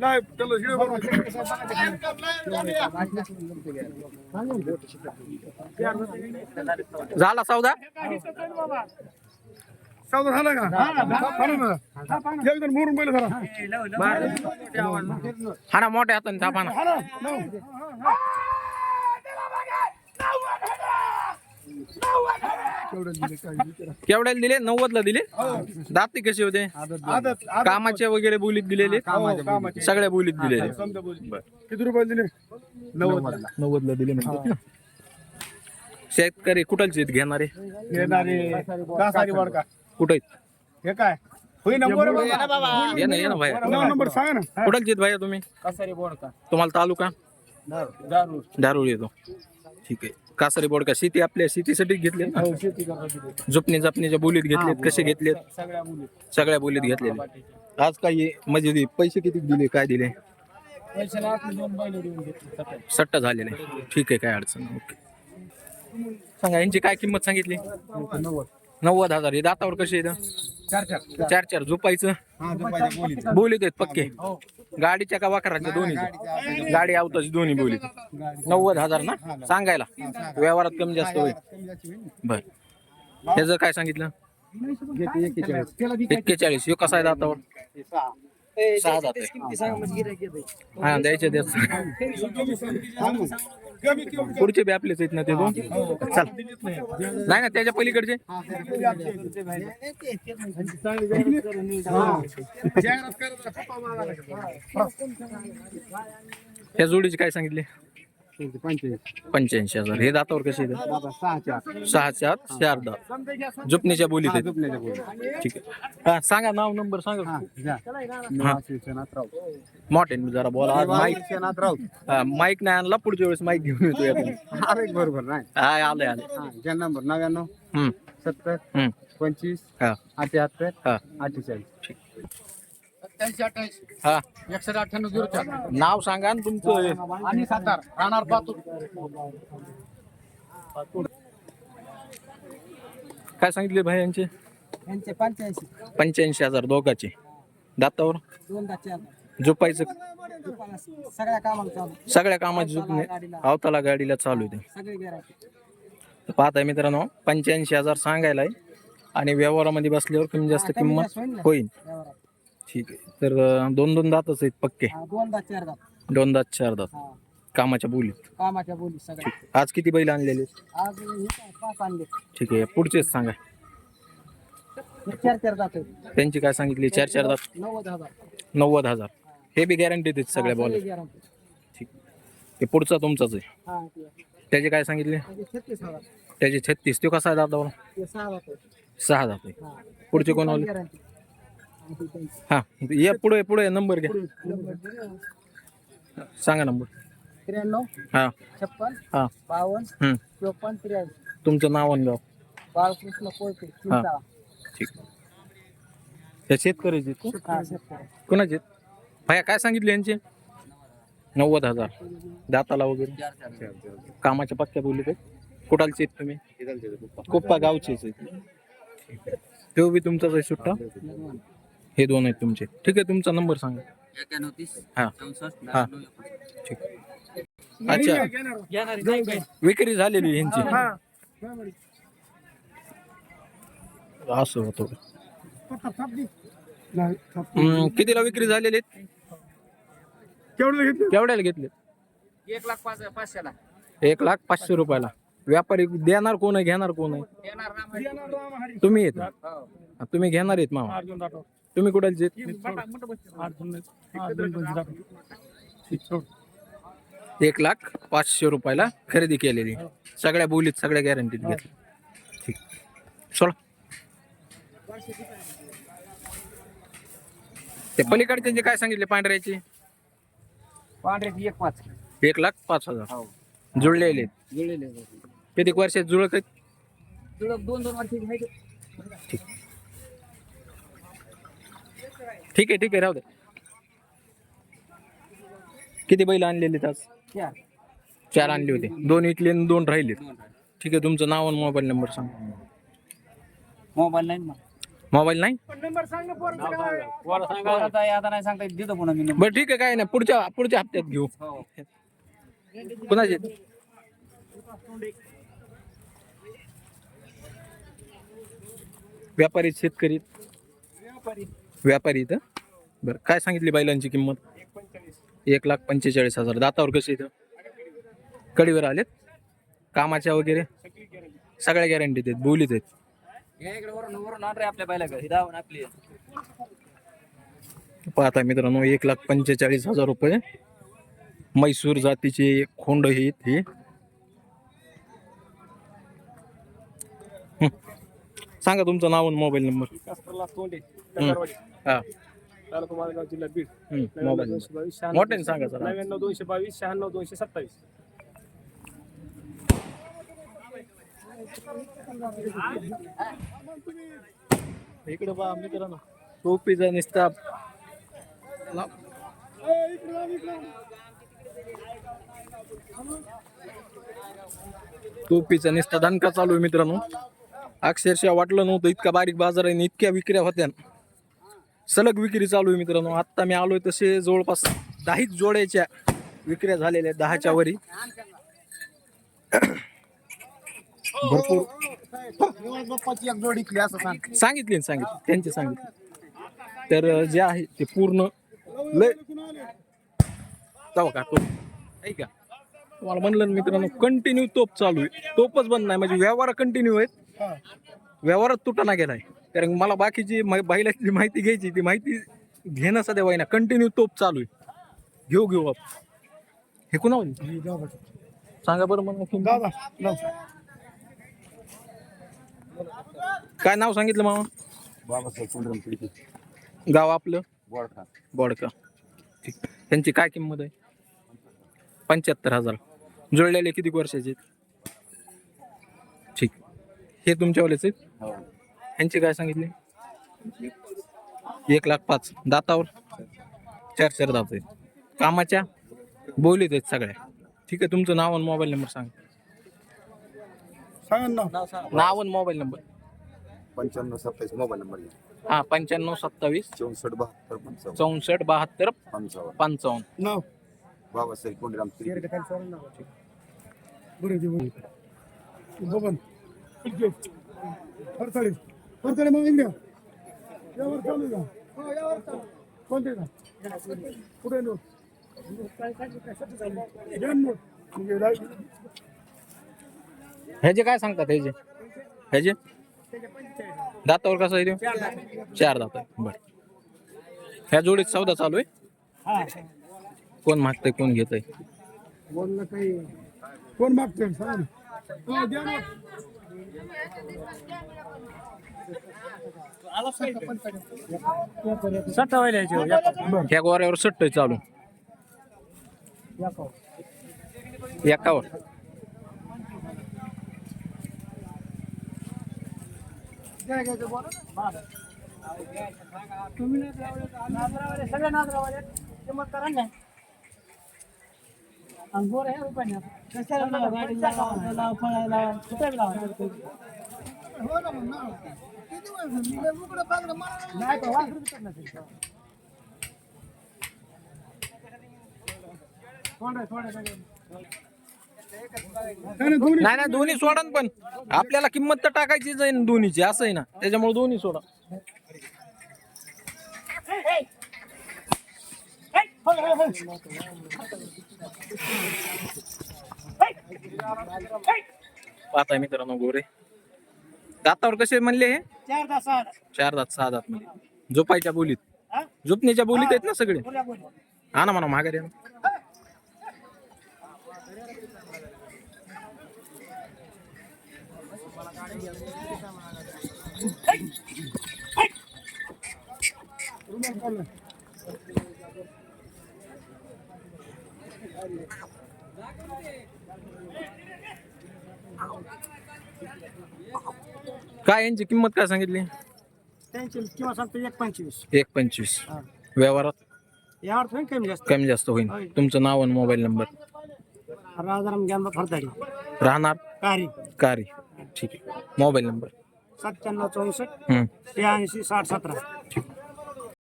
नाही त्याला. झाला सौदा? सौदा झाला का? झाला. ना एकदम मोडून पहिले झाला हा ना मोठ्या हाताने थापा ना. केवढ्याला दिले नव्वदला दिले? दाती कसे होते? आदत आदत कामाचे वगैरे बोलीत दिलेले? हो. सगळ्या बोलीत दिलेले. किती रुपये दिले? नव्वद नव्वदला. दिले शेतकरी कुठलचे आहेत? घेणारे? येणारे कासारी वडका. कुठे हे काय? ये ना ये ना नंबर सांगा ना. भाया तुम्ही? तुम्हाला तालुका? दारू दारुळ येतो. ठीक आहे. कासारी बोडका शेती आपल्या शेतीसाठी घेतले ना? हो शेती जुपणी जपणीच्या बोलीत घेतलेत कसे घेतलेत? सगळ्या मुली सगळ्या बोलीत घेतलेले आज काय म्हणजे पैसे किती दिले काय दिले? पैसे लाख दोन बैल देऊन घेतले सट्टा झालेले. ठीक आहे काय अडचण नाही. ओके. सांगा यांची काय किंमत सांगितली? नव्वद. नव्वद हजार. हे दातावर कसे येतं चार चार. चार चार. झोपायचं? हा बोलीत बोलीत आहेत पक्के. गाडीच्या का वाकराच्या दोन्ही गाडी आवताची दोन्ही बोलीत नव्वद हजार ना? सांगायला. व्यवहारात कमी जास्त होईल. बर. त्याचं काय सांगितलं? एक्केचाळीस. हे कसा आहे दातावर? सहा दात आहे. हा द्यायचे द्याच पुढचे बी आपलेच आहेत ना ते दोन? चल. नाही ना त्याच्या पलीकडचे? त्या जोडीचे काय सांगितले? पंच्याऐंशी हजार. हे दातावर कसे सहा चार चार दात जुपणीच्या बोलीत आहेत. ठीक आहे. हा सांगा नाव नंबर सांगा. हा मोठे जरा बोला. आज माईक हा, माईक नाही आणला पुढच्या वेळेस माईक घेऊन येतो बरोबर नाही. हा आलंय आलंय. ज्या नंबर नव्याण्णव हम्म. सत्तर हम्म. पंचवीस हा. अठ्याहत्तर हा. अठ्ठेचाळीस. सत्याऐंशी अठ्ठ्याऐंशी हा. एकशे अठ्ठ्याण्णव झिरो चार. नाव सांगा आणि तुमचं. आणि सातार राहणार पातूर. काय सांगितले भाई यांचे? यांचे पंच्याऐंशी. पंच्याऐंशी हजार दोघाचे. दातावर? दोन दहा चार. झोपायचं. सगळ्या कामाला चालू. सगळ्या कामाची झोपणे अवताला गाडीला. चालू आहे सगळी गॅरंटी. ते पाहताय मित्रांनो पंच्याऐंशी हजार सांगायला आहे आणि व्यवहारामध्ये बसल्यावर कमी जास्त किंमत होईल ठीक आहे. तर अं, दोन दोन दातच आहेत पक्के. दोन दहा चार दहा दोन दात चार दात. हा. कामाच्या बोलीत. कामाच्या बोली सगळ्या आज किती बैल आणलेले आज हे काय, पाच आणले. ठीक आहे. पुढचेच सांगा. हे चार चार जात त्यांची काय सांगितली? चार चार दात. नव्वद हजार. नव्वद हजार. हे. बी गॅरंटी देत सगळ्या बॉल ठीक. हे पुढचा तुमचाच आहे. हा ते. त्याचे काय सांगितले? म्हणजे छत्तीस हजार. त्याचे छत्तीस. तो कसा आहे दादावर ते सहा सहा दात आहे हा. पुढचे कोण आले गॅरंटी हा ये पुढे पुढे नंबर घ्या. सांगा नंबर. त्र्याण्णव हा. छप्पन हा. बावन्न. चोपन्न त्र्याऐंशी. तुमचं नाव आणि गाव. बाळकृष्ण चिंचाळा ठीक. त्या शेतकऱ्याचे कोणाचे? भैया काय सांगितले यांचे? नव्वद हजार. दाताला वगैरे. कामाच्या पक्क्या बोलले ते. कुठालचे आहेत तुम्ही. कोप्पा गावचेच आहेत. तो बी तुमचाच आहे सुट्टा? हे दोन आहेत तुमचे. ठीक आहे तुमचा नंबर सांगा. हा. हा. ठीक. अच्छा. विक्री झालेली यांची. असं होतं. हम्म, कितीला विक्री झालेली केवढ्याला घेतले? एक लाख पाच पाचशेला. एक लाख पाचशे रुपयाला. व्यापारी देणार कोण आहे घेणार कोण आहे? तुम्ही येत? हा, तुम्ही घेणार आहेत मामा? तुम्ही कुठालचे आहेत? एक लाख पाचशे रुपयाला खरेदी केलेली. सगळ्या बोलीत सगळ्या गॅरंटीत घेतली ठीक. सोडा. ते पलीकडचे जे काय सांगितले पांढऱ्याचे? पांढऱ्याची एक पाच. एक लाख पाच हजार. जुळलेले. आहेत. जुळलेले किती वर्षात जुळत दोन दोन वर्षाची आहे ठीक आहे ठीक आहे राहू दे. किती बैल आणलेले आज? चार. चार आणले होते. दोन विकले आणि दोन राहिले. ठीक आहे तुमचं नाव आणि मोबाईल नंबर सांग. मोबाईल नाही मोबाईल नाही? आता नाही सांगता येत, देतो पुन्हा मी number. बरं ठीक आहे काय नाही. पुढच्या पुढच्या हप्त्यात घेऊ. हो. कुणाचे? व्यापारी शेतकरी व्यापारी इथं? बरं काय सांगितली बैलांची किंमत? एक लाख पंचेचाळीस हजार. दातावर कसे इथं? कडीवर आलेत? कामाच्या वगैरे? सगळ्या गॅरंटीत आहेत बोलीत आहेत. ही पाहता मित्रांनो एक लाख पंचेचाळीस हजार रुपये. मैसूर जातीचे खोंड हे हं. सांगा तुमचं नाव आणि मोबाईल नंबर. हं. तालुका मालेगाव जिल्हा बीड मोबाईल दोनशे बावीस शहाण्णव मोठ्याने सांगा सर नव्याण्णव दोनशे बावीस शहाण्णव दोनशे सत्तावीस. इकडे पहा मित्रांनो टोपीचा निस्ता. टोपीचा निस्ता दणका चालू आहे मित्रांनो. अक्षरशः वाटलं नव्हतं इतका बारीक बाजार आहे आणि इतक्या विक्र्या होत्या. सलग विक्री चालू आहे मित्रांनो. आत्ता मी आलोय तसे जवळपास दहाच जोड्याच्या विक्र्या झालेल्या दहाच्या वरी. भरपूर. बाप्पाची सांग सांगितले. सांगितले त्यांचे सांगितले. तर जे आहे ते पूर्ण लय. जाऊ का तो ऐका. तुम्हाला म्हणलं मित्रांनो कंटिन्यू तोप चालू आहे. तोपच बंद नाही म्हणजे व्यवहार कंटिन्यू आहेत. व्यवहारात तुटाना गेलाय. कारण मला बाकीची मा- बैलाची माहिती घ्यायची ती माहिती घेणं सध्या वाईना कंटिन्यू तोप चालू आहे. घेऊ घेऊ आपण. हे कुणा सांगा बरं मग काय नाव सांगितलं मामा? बाबासाहेब गाव आपलं? बोडखा बोडका. ठीक. त्यांची काय किंमत आहे? पंच्याहत्तर हजार. जुळलेले किती वर्षाचे आहेत? ठीक. हे तुमच्यावालेच आहेत? हो. यांची काय सांगितले? एक लाख पाच. दातावर? चार चार दात आहेत. कामाच्या? बोलीत आहेत सगळ्या. ठीक आहे तुमचं नाव आणि मोबाईल नंबर सांगा. सांग ना नाव. आणि मोबाईल नंबर. पंच्याण्णव सत्तावीस मोबाईल नंबर हा पंच्याण्णव सत्तावीस चौसष्ट बहात्तर पंचावन्न. चौसष्ट बहात्तर पंचावन्न. पंचावन्न. नाव. बाबासाहेब पिडके बबन फरसाळी मग इंडिया यावर चालू हो, चालू. कोणते का? कुठे नोट? द्या नोट. म्हणजे ह्याचे काय सांगतात ह्याचे? ह्याचे? दातावर कसं आहे ते? चार दात. आहे. बर. ह्या जोडीत चौदा चालू आहे? हा. कोण मागतंय कोण घेतंय? बोलणं काही कोण मागते सांग. सट्टा द्या नोट. ह्या गोऱ्यावर सट्ट चालू एकावर सगळ्या नाजरावाले किंमत करा ना आणि गोर हे रुपये लावा कुठे लावा नाही नाही, दोन्ही नाही दोन्ही सोडा पण. आपल्याला किंमत तर टाकायचीच आहे ना दोन्हीची असं आहे ना. त्याच्यामुळे दोन्ही सोडा. पाहताय मित्रांनो गोरे. दातावर कसे म्हणले हे चार तास आठ. चार दात सहा दात मध्ये झोपायच्या बोलीत हा? झोपण्याच्या बोलीत आहेत ना सगळे बोला, बोला. हा ना म्हणा माघारी या ना. काय यांची किंमत काय सांगितली? त्यांची किंवा सांगतो एक पंचवीस. एक पंचवीस. व्यवहारात? यावर थोडी कमी जास्त? कमी जास्त होईल तुमचं नाव आणि मोबाईल नंबर? राजाराम ज्ञानबा फरदाडी राहणार? कारी. कारी. ठीक आहे. Mobile number? सत्त्याण्णव चौसष्ट. शहाऐंशी साठ सतरा.